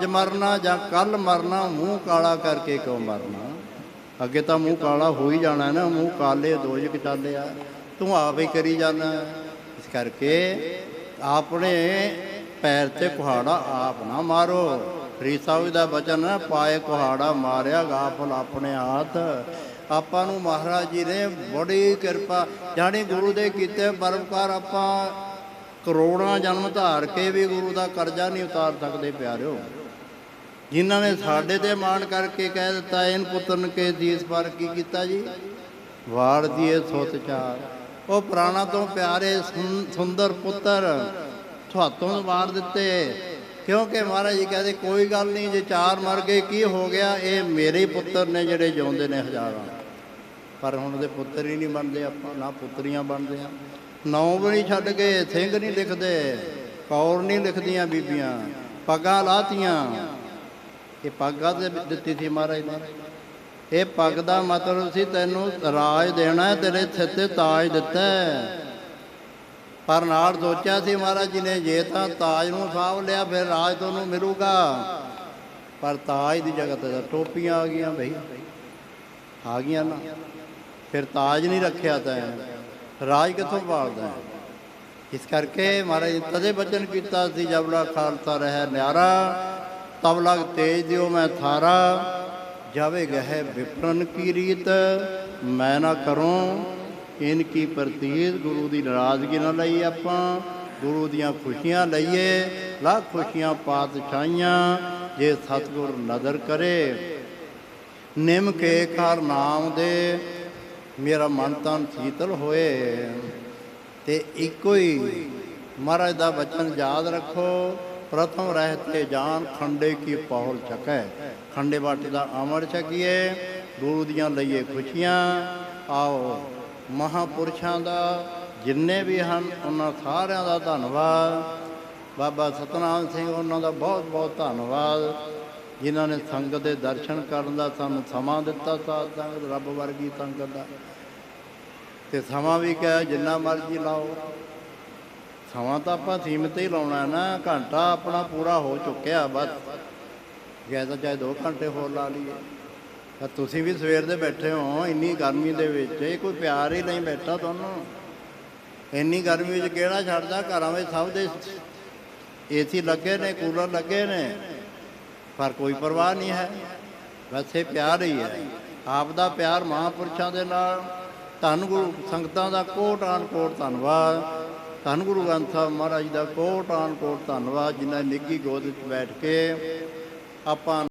ਅੱਜ ਮਰਨਾ ਜਾਂ ਕੱਲ ਮਰਨਾ, ਮੂੰਹ ਕਾਲਾ ਕਰਕੇ ਕਿਉਂ ਮਰਨਾ? ਅੱਗੇ ਤਾਂ ਮੂੰਹ ਕਾਲਾ ਹੋ ਹੀ ਜਾਣਾ ਨਾ, ਮੂੰਹ ਕਾਲੇ ਦੋਜਕ ਚੱਲਿਆ ਤੂੰ ਆਪ ਹੀ ਕਰੀ ਜਾਣਾ। ਇਸ ਕਰਕੇ ਆਪਣੇ ਪੈਰ ਤੇ ਕੁਹਾੜਾ ਆਪ ਨਾ ਮਾਰੋ। ਫਰੀਦ ਸਾਹਿਬ ਦਾ ਬਚਨ ਪਾਏ ਕੁਹਾੜਾ ਮਾਰਿਆ ਗਾਫਲ ਆਪਣੇ ਹੱਥ। ਆਪਾਂ ਨੂੰ ਮਹਾਰਾਜ ਜੀ ਨੇ ਬੜੀ ਕਿਰਪਾ ਜਾਣੀ ਗੁਰੂ ਦੇ ਕੀਤੇ ਪਰਉਪਕਾਰ ਆਪਾਂ ਕਰੋੜਾਂ ਜਨਮ ਧਾਰ ਕੇ ਵੀ ਗੁਰੂ ਦਾ ਕਰਜ਼ਾ ਨਹੀਂ ਉਤਾਰ ਸਕਦੇ, ਪਿਆਰਿਓ। ਜਿਨ੍ਹਾਂ ਨੇ ਸਾਡੇ ਤੇ ਮਾਣ ਕਰਕੇ ਕਹਿ ਦਿੱਤਾ, ਇਹਨ ਪੁੱਤਰਨ ਕੇ ਦੀਸ ਪਰ ਕੀ ਕੀਤਾ ਜੀ? ਵਾਰ ਦੀਏ ਸੁਤ ਚਾਰ। ਉਹ ਪ੍ਰਾਣਾ ਤੋਂ ਪਿਆਰੇ ਸੁੰਦਰ ਪੁੱਤਰ ਤੁਹਾਤੋਂ ਵਾਰ ਦਿੱਤੇ। ਕਿਉਂਕਿ ਮਹਾਰਾਜ ਜੀ ਕਹਿੰਦੇ, ਕੋਈ ਗੱਲ ਨਹੀਂ, ਜੇ ਚਾਰ ਮਰ ਗਏ, ਕੀ ਹੋ ਗਿਆ? ਇਹ ਮੇਰੇ ਪੁੱਤਰ ਨੇ ਜਿਹੜੇ ਜਿਉਂਦੇ ਨੇ ਹਜ਼ਾਰਾਂ। ਪਰ ਹੁਣ ਦੇ ਪੁੱਤਰ ਹੀ ਨਹੀਂ ਬਣਦੇ ਆਪਾਂ, ਨਾ ਪੁੱਤਰੀਆਂ ਬਣਦੇ ਆ ਨੌ ਵੀ ਨਹੀਂ ਛੱਡ ਗਏ, ਸਿੰਘ ਨਹੀਂ ਲਿਖਦੇ, ਕੌਰ ਨਹੀਂ ਲਿਖਦੀਆਂ ਬੀਬੀਆਂ, ਪੱਗਾਂ ਲਾਤੀਆਂ। ਇਹ ਪੱਗਾਂ ਤੇ ਦਿੱਤੀ ਸੀ ਮਹਾਰਾਜ ਨੇ? ਇਹ ਪੱਗ ਦਾ ਮਤਲਬ ਸੀ ਤੈਨੂੰ ਰਾਜ ਦੇਣਾ ਤੇਰੇ ਸਿਰ ਤੇ ਤਾਜ ਦਿੱਤਾ ਪਰ ਨਾਲ ਸੋਚਿਆ ਸੀ ਮਹਾਰਾਜ ਜੀ ਨੇ, ਜੇ ਤਾਂ ਤਾਜ ਨੂੰ ਸਾਂਭ ਲਿਆ, ਫਿਰ ਰਾਜ ਤੁਹਾਨੂੰ ਮਿਲੂਗਾ। ਪਰ ਤਾਜ ਦੀ ਜਗ੍ਹਾ ਤੇ ਟੋਪੀਆਂ ਆ ਗਈਆਂ ਭਈ ਆ ਗਈਆਂ ਨਾ। ਫਿਰ ਤਾਜ ਨਹੀਂ ਰੱਖਿਆ ਤੈਂ ਰਾਜ ਕਿੱਥੋਂ ਪਾਲਦਾ ਇਸ ਕਰਕੇ ਮਹਾਰਾਜ ਨੇ ਤਦੇ ਬਚਨ ਕੀਤਾ ਸੀ ਜਬਲਾ ਖਾਲਸਾ ਰਹਿ ਨਿਆਰਾ। ਤਬ ਲਗ ਤੇਜ ਦਿਓ ਮੈਂ ਥਾਰਾ, ਜਾਵੇ ਗਹਿ ਵਿਪਰਨ ਕੀ ਰੀਤ, ਮੈਂ ਨਾ ਕਰੂੰ ਇਨ ਕੀ ਪ੍ਰਤੀਤ, ਗੁਰੂ ਦੀ ਨਾਰਾਜ਼ਗੀ ਨਾ ਲਈ ਆਪਾਂ, ਗੁਰੂ ਦੀਆਂ ਖੁਸ਼ੀਆਂ ਲਈਏ, ਲੱਖ ਖੁਸ਼ੀਆਂ ਪਾਤਸ਼ਾਹੀਆਂ ਜੇ ਸਤਿਗੁਰ ਨਜ਼ਰ ਕਰੇ। ਨਿਮ ਕੇ ਘਰ ਨਾਮ ਦੇ, ਮੇਰਾ ਮਨ ਤਨ ਸ਼ੀਤਲ ਹੋਏ। ਤੇ ਇੱਕੋ ਹੀ ਮਹਾਰਾਜ ਦਾ ਬਚਨ ਯਾਦ ਰੱਖੋ ਪ੍ਰਥਮ ਰਹਿਤੇ ਜਾਨ ਖੰਡੇ ਕੀ ਪੌਲ ਚੱਕੈ? ਖੰਡੇ ਬਾਟੇ ਦਾ ਅਮਰ ਛਕੀਏ ਗੁਰੂ ਦੀਆਂ ਲਈਏ ਖੁਸ਼ੀਆਂ। ਆਓ, ਮਹਾਪੁਰਸ਼ਾਂ ਦਾ ਜਿੰਨੇ ਵੀ ਹਨ, ਉਹਨਾਂ ਸਾਰਿਆਂ ਦਾ ਧੰਨਵਾਦ। ਬਾਬਾ ਸਤਨਾਮ ਸਿੰਘ, ਉਹਨਾਂ ਦਾ ਬਹੁਤ ਬਹੁਤ ਧੰਨਵਾਦ। ਜਿਨ੍ਹਾਂ ਨੇ ਸੰਗਤ ਦੇ ਦਰਸ਼ਨ ਕਰਨ ਦਾ ਸਾਨੂੰ ਸਮਾਂ ਦਿੱਤਾ, ਸਾਧ ਸੰਗਤ ਰੱਬ ਵਰਗੀ ਸੰਗਤ ਦਾ। ਤੇ ਸਮਾਂ ਵੀ ਕਿਹਾ ਜਿੰਨਾ ਮਰਜ਼ੀ ਲਾਓ। ਸਮਾਂ ਤਾਂ ਆਪਾਂ ਸੀਮਤ ਹੀ ਲਾਉਣਾ ਨਾ, ਘੰਟਾ ਆਪਣਾ ਪੂਰਾ ਹੋ ਚੁੱਕਿਆ ਬਸ। ਜੇ ਤਾਂ ਚਾਹੇ 2 ਘੰਟੇ ਹੋਰ ਲਾ ਲਈਏ। ਤਾਂ ਤੁਸੀਂ ਵੀ ਸਵੇਰ ਦੇ ਬੈਠੇ ਹੋ, ਇੰਨੀ ਗਰਮੀ ਦੇ ਵਿੱਚ, ਇਹ ਕੋਈ ਪਿਆਰ ਹੀ ਨਹੀਂ ਬੈਠਾ ਤੁਹਾਨੂੰ। ਇੰਨੀ ਗਰਮੀ ਵਿੱਚ ਕਿਹੜਾ ਛੱਡਦਾ, ਘਰਾਂ ਵਿੱਚ ਸਭ ਦੇ ਏਸੀ ਲੱਗੇ ਨੇ, ਕੂਲਰ ਲੱਗੇ ਨੇ। ਪਰ ਕੋਈ ਪਰਵਾਹ ਨਹੀਂ ਹੈ। ਵੈਸੇ ਪਿਆਰ ਹੀ ਹੈ। ਆਪ ਦਾ ਪਿਆਰ ਮਹਾਪੁਰਸ਼ਾਂ ਦੇ ਨਾਲ। ਧੰਨ ਗੁਰੂ ਸੰਗਤਾਂ ਦਾ ਕੋਟ ਆਨ ਕੋਟ ਧੰਨਵਾਦ। ਧੰਨ ਗੁਰੂ ਗ੍ਰੰਥ ਸਾਹਿਬ ਮਹਾਰਾਜ ਦਾ ਕੋਟ ਆਨ ਕੋਟ ਧੰਨਵਾਦ, ਜਿਨ੍ਹਾਂ ਨੇ ਨਿੱਗੀ ਗੋਦ ਵਿੱਚ ਬੈਠ ਕੇ ਆਪਾਂ